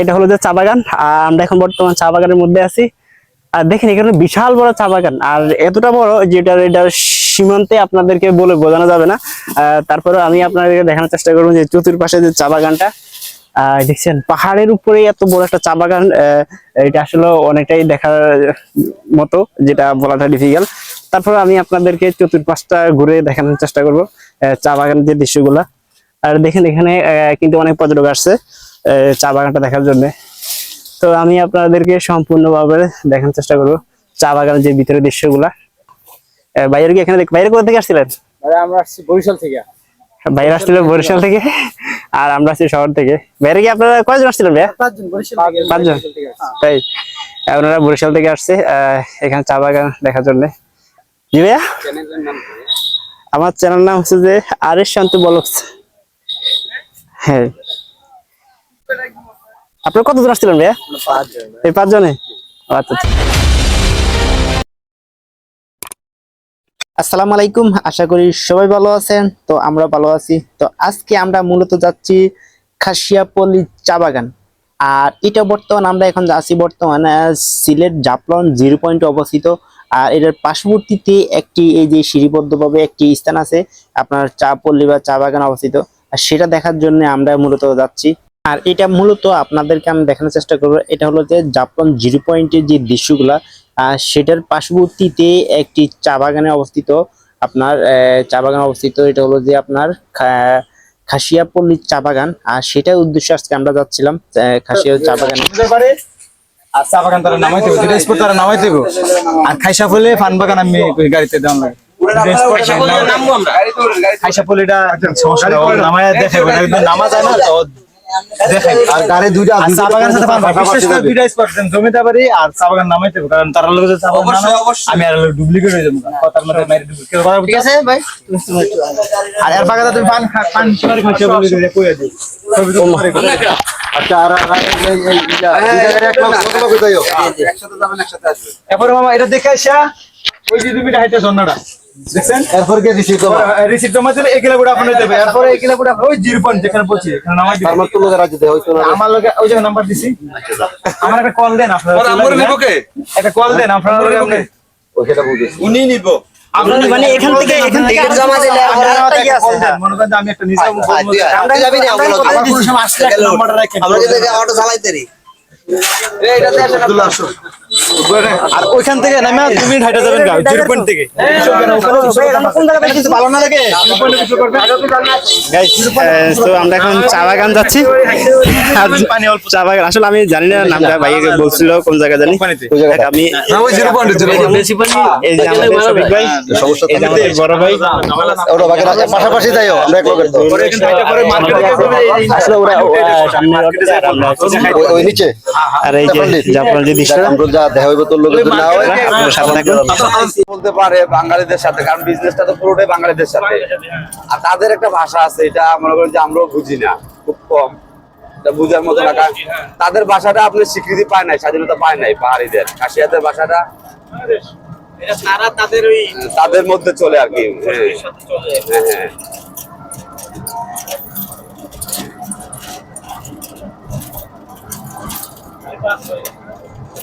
এটা হলো যে চা বাগান, আর আমরা এখন বর্তমান চা বাগানের মধ্যে আছি। আর দেখেন, এখানে বিশাল বড় চা বাগান, আর এতটা বড় যেটা এটা সীমান্তে আপনাদেরকে বলে বোঝানো যাবে না। তারপরে আমি আপনাদেরকে দেখানোর চেষ্টা করব যে চতুর্পাশে যে চা বাগানটা দেখছেন, পাহাড়ের উপরে এত বড় একটা চা বাগান এটা আসলে অনেকটাই দেখার মতো, যেটা বলাটা ডিফিকাল্ট তারপরে আমি আপনাদেরকে চতুর্পাশটা ঘুরে দেখানোর চেষ্টা করব চা বাগানের যে দৃশ্যগুলা। আর দেখেন, এখানে কিন্তু অনেক পর্যটক আসছে। চা বাগানটা দেখার জন্য। তো আমি আপনাদেরকে সম্পূর্ণভাবে দেখানোর চেষ্টা করব চা বাগানের যে ভিতরে দৃশ্যগুলা। বাইরে কি এখানে বাইরে কোথা থেকে আসছিলেন? আমরা আসছি বরিশাল থেকে। বাইরে আসছিলেন বরিশাল থেকে? আর আমরা আসছি শহর থেকে। বাইরে কি আপনারা কয়জন আসছিলেন ভাইয়া? পাঁচজন তাই আপনারা বরিশাল থেকে আসছে আহ, এখানে চা বাগান দেখার জন্য। জি ভাইয়া? আমার চ্যানেল নাম হচ্ছে যে আর এস শান্ত ব্লগস হ্যাঁ। আপনার কতজন আসছিলেন ভাইয়া? এই পাঁচজনে? আচ্ছা আচ্ছা। আসসালামু আলাইকুম আশা করি সবাই ভালো আছেন। তো আমরা ভালো আছি। তো আজকে আমরা মূলত যাচ্ছি খাসিয়াপল্লী চা বাগান। আর এটা বর্তমান আমরা এখন আছি বর্তমানে সিলেট জাফলন জিরো পয়েন্টে অবস্থিত। আর এটার পার্শ্ববর্তীতে একটি এই যে সিঁড়িবদ্ধভাবে একটি স্থান আছে আপনার চা পল্লী বা চা বাগান অবস্থিত। আর সেটা দেখার জন্য আমরা মূলত যাচ্ছি। আর এটা মূলত আপনাদেরকে আমি দেখানোর চেষ্টা করব এটা হলো যে জাপান জিরো পয়েন্টের যে দৃশ্যগুলা আহ, সেটার পার্শ্ববর্তীতে একটি চা বাগানে অবস্থিত। আপনার আহ, চা বাগান অবস্থিত এটা হলো যে আপনার খাসিয়াপল্লীর চা বাগান। আর সেটার উদ্দেশ্যে আজকে আমরা যাচ্ছিলাম আহ, খাসিয়া চা বাগানে। জমিদার আর চা বাগান তারা নামাইতে হবে দুটা স্পট তারা নামাইতে হবে। আর খাইসা ফুলে ফান বাগান আমি গাড়িতে দেওয়ান লাগে। খাইসা ফুলিটা সমস্যা নামায় দেখে নামা যায় না তো দেখে আর গাড়ি দুইটা চা বাগান সাথে ফান বাগান। বিশেষ করে দুইটা স্পট জমিদার বাড়ি আর চা বাগান নামাইতে হবে কারণ তারা লোক চা বাগান আমি আর ডুপ্লিকেট হয়ে যাব কথার মধ্যে মাইরে ডুপ্লিকেট করা ঠিক আছে ভাই। আর এর বাগানে তুমি পান পান সবারই খাইছে বলে দিলে কইয়া দিই ছবি তো করে। আচ্ছা আর আর- আর এই- এই- এই- ইয়া, দুইটা গাড়ি এক লক্ষ- কত লক্ষ যাইও? এরপরে মামা এটা দেখে আসা ওই যে তুমি হাইতে ঝর্ণাটা দেখছেন? এরপর কে দিছি তো রিসিপ্ট জমা দিলে এগুলা গুড়া আপনার দেবে। এরপরে এগুলা গুড়া ওই জিরো পয়েন্ট যেখানে বলছি আমার তো লোকের রাজ্যে হয়তো আমার লগে ওই জায়গায় নাম্বার দিছি। আমার একটা কল দেন আপনারা একটা কল দেন আপনারা লগে আপনি ওই সেটা বুঝেছি আপনার মানে এখান থেকে এখান থেকে জমা দিলে আপনারা আমাকে একটা call দেন। মনে করেন আমি একটা নিজে আমরা যাবি না আমরা কোনো সময় আসলে চালাইতেরি আর ওইখান থেকে নামে দুই মিনিট হাইটা যাবেন গাও জিরো পয়েন্ট থেকে ভালো না লাগে তো আমরা এখন চা বাগান যাচ্ছি চা বাগান আসলে আমি জানি না নামটা ভাইকে বলছিল কোন জায়গা জানি। আমি ভাই বড় ভাই পাশাপাশি আমরা রোডে আর নিচে এই যে জাপান যে দৃশ্য দেখা হইব তোর লোকের না হয় সাথে থাকুন বলতে পারে বাঙালিদের সাথে কারণ বিজনেসটা তো পুরোটাই বাঙালিদের সাথে। আর তাদের একটা ভাষা আছে এটা মনে করেন যে আমরাও বুঝি না খুব কম। বুঝার মতো না তাদের ভাষাটা আপনি স্বীকৃতি পায় নাই স্বাধীনতা পায় নাই পাহাড়িদের। কাশিয়াদের ভাষাটা তাদের ওই তাদের মধ্যে চলে আর কি। হ্যাঁ হ্যাঁ হ্যাঁ।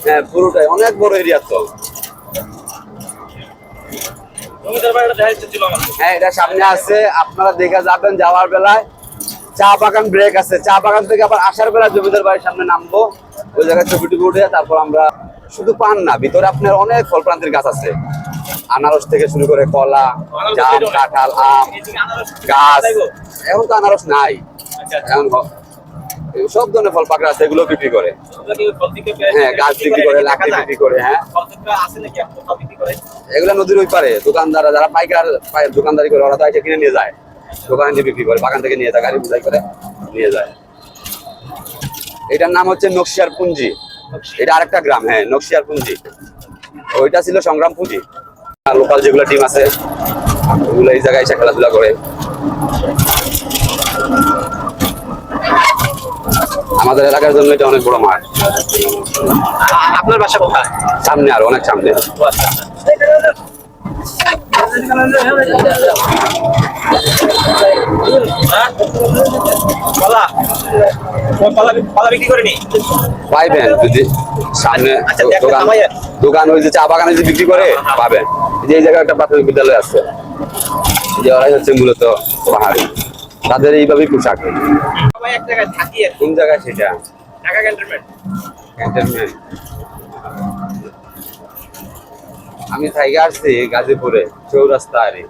হ্যাঁ পুরোটাই। অনেক বড় এরিয়া তো। হ্যাঁ এটা সামনে আছে। আপনারা দেখে যাবেন যাওয়ার বেলায়। চা বাগান ব্রেক আছে। চা বাগান থেকে আবার আসার বেলা জমিদার বাড়ির সামনে নামবো। ওই জায়গায় ছবি টুবি উঠে তারপর আমরা শুধু পান না ভিতরে আপনার অনেক ফল প্রান্তির গাছ আছে। আনারস থেকে শুরু করে কলা জাম কাঁঠাল আম গাছ। এখন তো আনারস নাই। এখন হ- সব ধরনের ফল পাকড়া আছে, এগুলো বিক্রি করে। হ্যাঁ গাছ বিক্রি করে লাকড়ি বিক্রি করে হ্যাঁ। এগুলা নদীর ওই পারে, দোকানদাররা যারা পাইকার পাই- দোকানদারি করে, ওরা তো এসে কিনে নিয়ে যায়। দোকানে নিয়ে বিক্রি করে, বাগান থেকে নিয়ে যায়, গাড়ি বুঝাই করে নিয়ে যায়। এটার নাম হচ্ছে নকশিয়ার পুঞ্জি। এটা আরেকটা গ্রাম হ্যাঁ নকশিয়ার পুঞ্জি। ওইটা ছিল সংগ্রাম আর লোকাল যেগুলো টিম আছে, ওগুলো এই জায়গায় এসে খেলাধুলা করে। আমাদের এলাকার জন্য এটা অনেক বড় মাঠ। আপনার বাসা কোথায়? সামনে আর অনেক সামনে। পাইবেন যদি সামনে আচ্ছা, দোকান। দোকান ওই যে চা বাগানে যে বিক্রি করে পাবেন। এই যে এই জায়গায় একটা প্রাথমিক বিদ্যালয় আছে। যে ওরাই হচ্ছে মূলত পাহাড়ি। তাদের এইভাবেই পোশাক কোন জায়গায় সেটা? ঢাকা ক্যান্টনমেন্ট। ক্যান্টনমেন্ট। আমি থাইকে আসছি গাজীপুরে চৌরাস্তা আরে।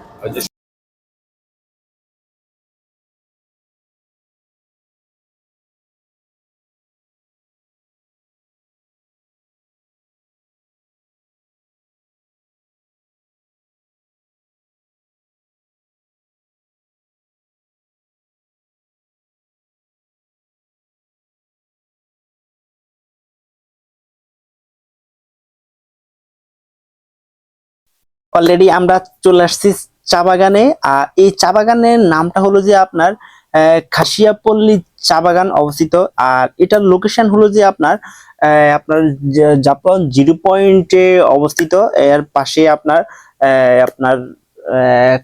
অলরেডি আমরা চলে আসছি চা বাগানে। আর এই চা বাগানের নামটা হলো যে আপনার খাসিয়াপল্লী চা বাগান অবস্থিত। আর এটার লোকেশন হলো যে আপনার আপনার জাপান জিরো পয়েন্টে অবস্থিত। এর পাশে আপনার আপনার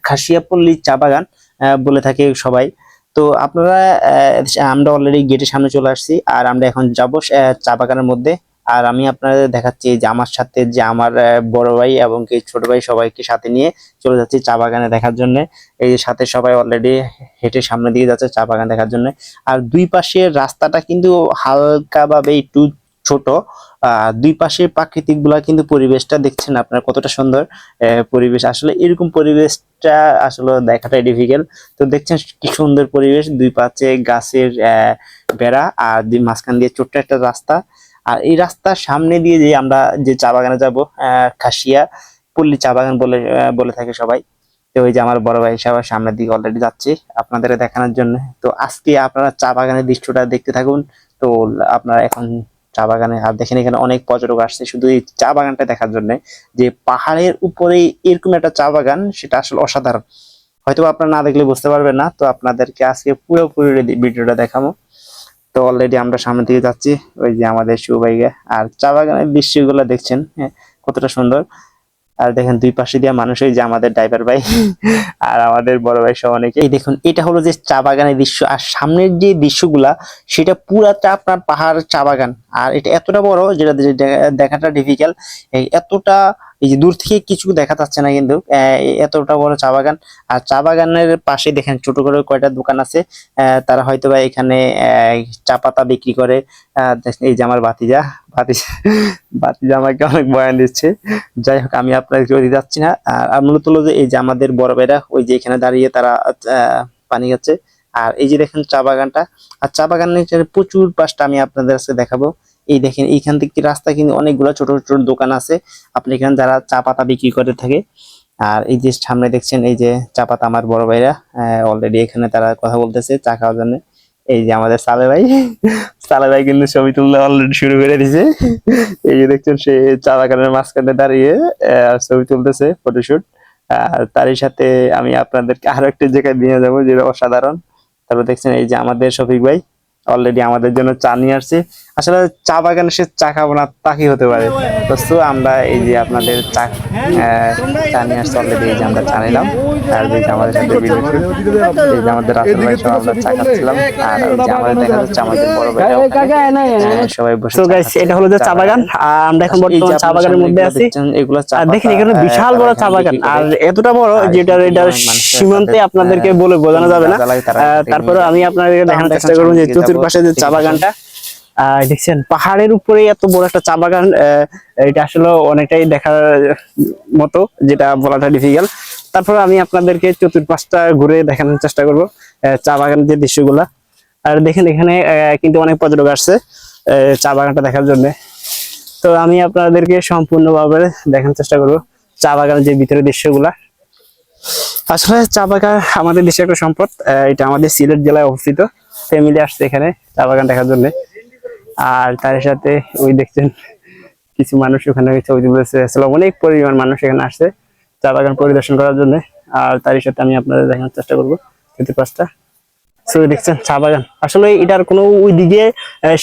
খাসিয়াপল্লী চা বাগান বলে থাকে সবাই। তো আপনারা আমরা অলরেডি গেটের সামনে চলে আসছি। আর আমরা এখন যাব চা বাগানের মধ্যে। আর আমি আপনাদের দেখাচ্ছি যে আমার সাথে যে আমার বড় ভাই এবং কি ছোট ভাই সবাইকে সাথে নিয়ে চলে যাচ্ছি চা বাগানে দেখার জন্য। এই সাথে সবাই অলরেডি হেঁটে সামনে দিয়ে যাচ্ছে চা বাগান দেখার জন্য। আর দুই পাশের রাস্তাটা কিন্তু হালকা ভাবে একটু ছোট। দুই পাশে প্রাকৃতিকগুলা কিন্তু পরিবেশটা দেখছেন আপনার কতটা সুন্দর পরিবেশ। আসলে এরকম পরিবেশটা আসলে দেখাটাই ডিফিকাল্ট তো দেখছেন কি সুন্দর পরিবেশ, দুই পাশে গাছের বেড়া আর দুই মাঝখান দিয়ে ছোট্ট একটা রাস্তা। আর এই রাস্তার সামনে দিয়ে যে আমরা যে চা বাগানে যাব খাসিয়া, পল্লী চা বাগান বলে বলে থাকে সবাই। তো ওই যে আমার বড় ভাই সবার সামনের দিকে অলরেডি যাচ্ছে আপনাদের দেখানোর জন্য। তো আজকে আপনারা চা বাগানের দৃশ্যটা দেখতে থাকুন। তো আপনারা এখন চা বাগানে, আর দেখেন এখানে অনেক পর্যটক আসছে শুধু এই চা বাগানটা দেখার জন্য। যে পাহাড়ের উপরে এরকম একটা চা বাগান, সেটা আসলে অসাধারণ। হয়তো আপনারা না দেখলে বুঝতে পারবেন না, তো আপনাদেরকে আজকে পুরোপুরি ভিডিওটা দেখাবো। তো অলরেডি আমরা সামনে দিকে যাচ্ছি, ওই যে আমাদের সুবাইগা আর চা বাগানের দৃশ্যগুলো দেখছেন হ্যাঁ কতটা সুন্দর। আর দেখেন দুই পাশে দিয়ে মানুষ ওই যে আমাদের ড্রাইভার ভাই আর আমাদের বড় ভাই সহ অনেকে। এই দেখুন, এটা হলো যে চা বাগানের দৃশ্য। আর সামনের যে দৃশ্যগুলা, সেটা পুরাটা আপনার পাহাড় চা বাগান। আর এটা এতটা বড়, যেটা দেখাটা ডিফিকাল্ট এতটা এই যে দূর থেকে কিছু দেখা যাচ্ছে না কিন্তু এতটা বড় চা বাগান। আর চা বাগানের পাশে দেখেন ছোট করে কয়টা দোকান আছে। তারা হয়তো বা এখানে চা পাতা বিক্রি করে। এই যে আমার বাতিজা বাতিজা বাতিজা আমাকে অনেক বয়ান দিচ্ছে। যাই হোক, আমি আপনাকে যদি যাচ্ছি না। আর মূলত হলো যে এই যে আমাদের বড় ভাইরা, ওই যে এখানে দাঁড়িয়ে তারা পানি খাচ্ছে। আর এই যে দেখেন চা বাগানটা। আর চা বাগানের প্রচুর পাশটা আমি আপনাদের কাছে দেখাবো। এই দেখেন, এইখান থেকে রাস্তা কিন্তু অনেকগুলো ছোট ছোট দোকান আছে। আপনি এখানে যারা চা পাতা বিক্রি করে থাকে, আর এই যে সামনে দেখছেন, এই যে চা পাতা আমার বড় ভাইরা অলরেডি এখানে তারা কথা বলতেছে চা খাওয়ার জন্য। এই যে আমাদের সালে ভাই সালে ভাই কিন্তু ছবি তুলতে অলরেডি শুরু করে দিছে। এই যে দেখছেন, সে চা বাগানের মাঝখানে দাঁড়িয়ে ছবি তুলতেছে ফটোশুট আর তারই সাথে আমি আপনাদেরকে আরও একটা জায়গায় নিয়ে যাব, যেটা অসাধারণ। তারপর দেখছেন, এই যে আমাদের শফিক ভাই অলরেডি আমাদের জন্য চা নিয়ে আসছে। আসলে চা বাগানে সে চা খাব না তা কি হতে পারে? তো আমরা এই যে আপনাদের চা চা নিয়ে আসছে অলরেডি এই যে আমরা চা নিলাম। আর এই যে আমাদের সাথে এই যে আমাদের রাসেল ভাই সহ আমরা চা খাচ্ছিলাম। আর এই যে আমাদের দেখা যাচ্ছে আমাদের বড় ভাই সবাই বসে তো গাইস এটা হলো যে চা বাগান। আর আমরা এখন বর্তমানে চা বাগানের মধ্যে আছি। এগুলো চা আর দেখেন এখানে বিশাল বড় চা বাগান। আর এতটা বড় যেটা এটা সীমান্তে আপনাদেরকে বলে বোঝানো যাবে না। তারপরে আমি আপনাদেরকে দেখানোর চেষ্টা করব যে সামনে চতুর যাব, পাশে যে চা বাগানটা দেখছেন, পাহাড়ের উপরে এত বড় একটা চা বাগান এটা আসলে অনেকটাই দেখার মতো, যেটা বলাটা ডিফিকাল্ট তারপরে আমি আপনাদেরকে চতুর্পাশটা ঘুরে দেখানোর চেষ্টা করব চা বাগানের যে দৃশ্যগুলা। আর দেখেন, এখানে কিন্তু অনেক পর্যটক আসছে চা বাগানটা দেখার জন্য। তো আমি আপনাদেরকে সম্পূর্ণভাবে দেখানোর চেষ্টা করব, চা বাগানের যে ভিতরে দৃশ্যগুলা। আসলে চা বাগান আমাদের দেশের একটা সম্পদ এটা আমাদের সিলেট জেলায় অবস্থিত। ফ্যামিলি আসছে এখানে চা বাগান দেখার জন্য। আর তার সাথে ওই দেখছেন কিছু মানুষ ওখানে ছবি তুলেছে আসলে অনেক পরিমাণ মানুষ এখানে আসছে চা বাগান পরিদর্শন করার জন্য। আর তারই সাথে আমি আপনাদের দেখানোর চেষ্টা করব চতুর পাঁচটা। ছবি দেখছেন চা বাগান আসলে এটার কোনো ওইদিকে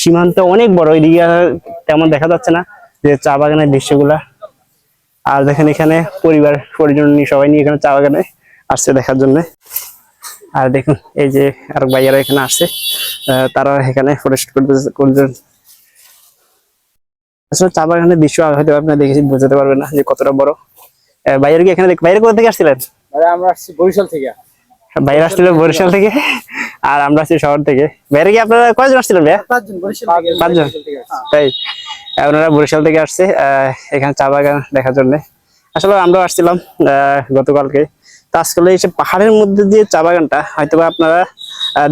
সীমান্ত অনেক বড় ওইদিকে তেমন দেখা যাচ্ছে না যে চা বাগানের দৃশ্যগুলা। আর দেখেন এখানে পরিবার, পরিজন নিয়ে, সবাই নিয়ে এখানে চা বাগানে আসছে দেখার জন্য। আর দেখুন, এই যে আর ভাইয়ারা এখানে আসছে। তারা এখানে ফরেস্ট করছেন আসলে চা বাগানের দৃশ্য হয়তো আপনারা দেখে বোঝাতে পারবেন না যে কতটা বড়। বাইরে কি এখানে বাইরে কোথা থেকে আসছিলেন? আমরা আসছি বরিশাল থেকে। বাইরে আসছিলেন বরিশাল থেকে? আর আমরা আসছি শহর থেকে। বাইরে কি আপনারা কয়জন আসছিলেন ভাইয়া? পাঁচজন তাই ওনারা বরিশাল থেকে আসছে আহ, এখানে চা বাগান দেখার জন্য। আসলে আমরাও আসছিলাম আহ, গতকালকে। তো আজকাল এই পাহাড়ের মধ্যে দিয়ে চা বাগানটা হয়তো আপনারা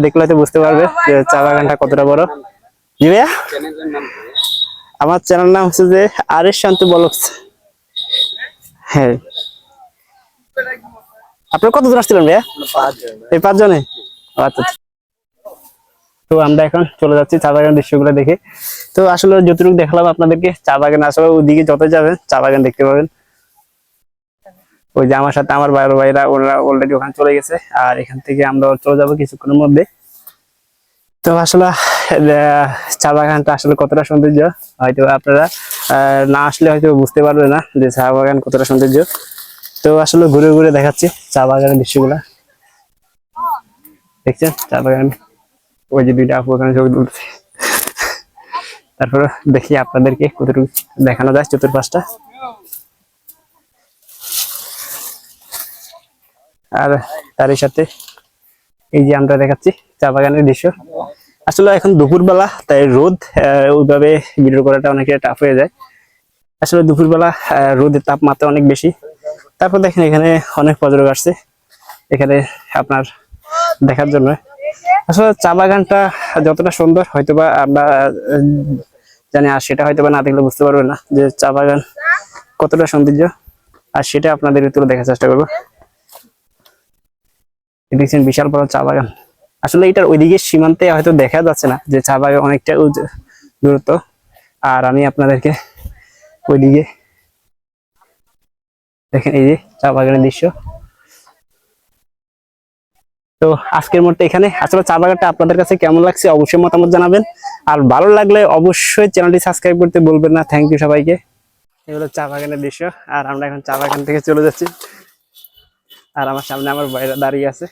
দেখলে হয়তো বুঝতে পারবে যে চা বাগানটা কতটা বড়। জি ভাইয়া? আমার চ্যানেল নাম হচ্ছে যে আর এস শান্ত বলক্স হ্যাঁ। আপনারা কতজন আসছিলেন ভাইয়া? এই পাঁচজনে? আচ্ছা। তো আমরা এখন চলে যাচ্ছি চা বাগানের দৃশ্যগুলো দেখে। তো আসলে যতটুকু দেখলাম আপনাদেরকে চা বাগান আসলে ওইদিকে যত যাবেন চা বাগান দেখতে পাবেন। ওই যে আমার সাথে আমার বড় ভাইরা ওরা অলরেডি ওখানে চলে গেছে। আর এখান থেকে আমরা চলে যাব কিছুক্ষণের মধ্যে। তো আসলে চা বাগানটা আসলে কতটা সৌন্দর্য হয়তো আপনারা না আসলে হয়তো বুঝতে পারবে না যে চা বাগান কতটা সৌন্দর্য। তো আসলে ঘুরে ঘুরে দেখাচ্ছি চা বাগানের দৃশ্যগুলা। দেখছেন? চা বাগান, ওই যে দুইটা আপু ওখানে ছবি তুলছে। তারপর দেখি আপনাদেরকে কতটুকু দেখানো যায় চতুর্পাশটা। আর তারই সাথে এই যে আমরা দেখাচ্ছি চা বাগানের দৃশ্য। আসলে এখন দুপুরবেলা, তাই রোদ ওইভাবে ভিডিও করাটা অনেক টাফ হয়ে যায়। আসলে দুপুরবেলা রোদের তাপমাত্রা অনেক বেশি। তারপর দেখেন এখানে অনেক পর্যটক আসছে এখানে আপনার দেখার জন্য। আসলে চা বাগানটা যতটা সুন্দর, হয়তোবা আমরা জানি আর সেটা হয়তোবা না দেখলে বুঝতে পারবে না যে চা বাগান কতটা সৌন্দর্য। আর সেটা আপনাদের ভিতরে দেখার চেষ্টা করব। দেখছেন বিশাল বড় চা বাগান। আসলে এটার ওইদিকে সীমান্তে হয়তো দেখা যাচ্ছে না যে চা বাগান অনেকটা দূরত্ব। আর আমি আপনাদেরকে ওইদিকে দেখেন এই যে চা বাগানের দৃশ্য। তো আজকের মতো এখানে। আসলে চা বাগানটা আপনাদের কাছে কেমন লাগছে অবশ্যই মতামত জানাবেন। আর ভালো লাগলে অবশ্যই চ্যানেলটি সাবস্ক্রাইব করতে বলবেন না। থ্যাংক ইউ সবাইকে। এগুলো চা বাগানের দৃশ্য। আর আমরা এখন চা বাগান থেকে চলে যাচ্ছি। আর আমার সামনে আমার বাইরে দাঁড়িয়ে আছে।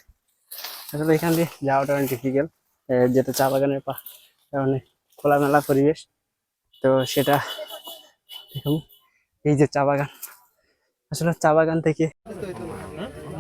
আসলে এখান দিয়ে যাওয়াটা অনেক ডিফিকাল্ট যেহেতু চা বাগানের পা কারণে খোলামেলা পরিবেশ। তো সেটা দেখুন, এই যে চা বাগান। আসলে চা বাগান থেকে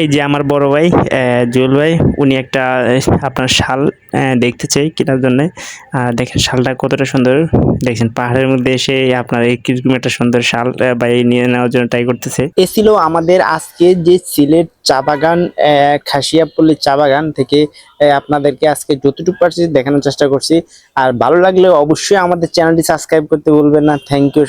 এই যে আমার বড় ভাই জুয়েল ভাই, উনি একটা আপনার শাল দেখতে চাই কেনার জন্য। দেখেন শালটা কতটা সুন্দর। দেখছেন পাহাড়ের মধ্যে এসে আপনার এই কীরকম একটা সুন্দর শাল বা নিয়ে নেওয়ার জন্য ট্রাই করতেছে। এ ছিল আমাদের আজকে যে সিলেট চা বাগান খাসিয়াপল্লী চা বাগান থেকে আপনাদেরকে আজকে যতটুকু পারছি দেখানোর চেষ্টা করছি। আর ভালো লাগলে অবশ্যই আমাদের চ্যানেলটি সাবস্ক্রাইব করতে ভুলবেন না। Thank you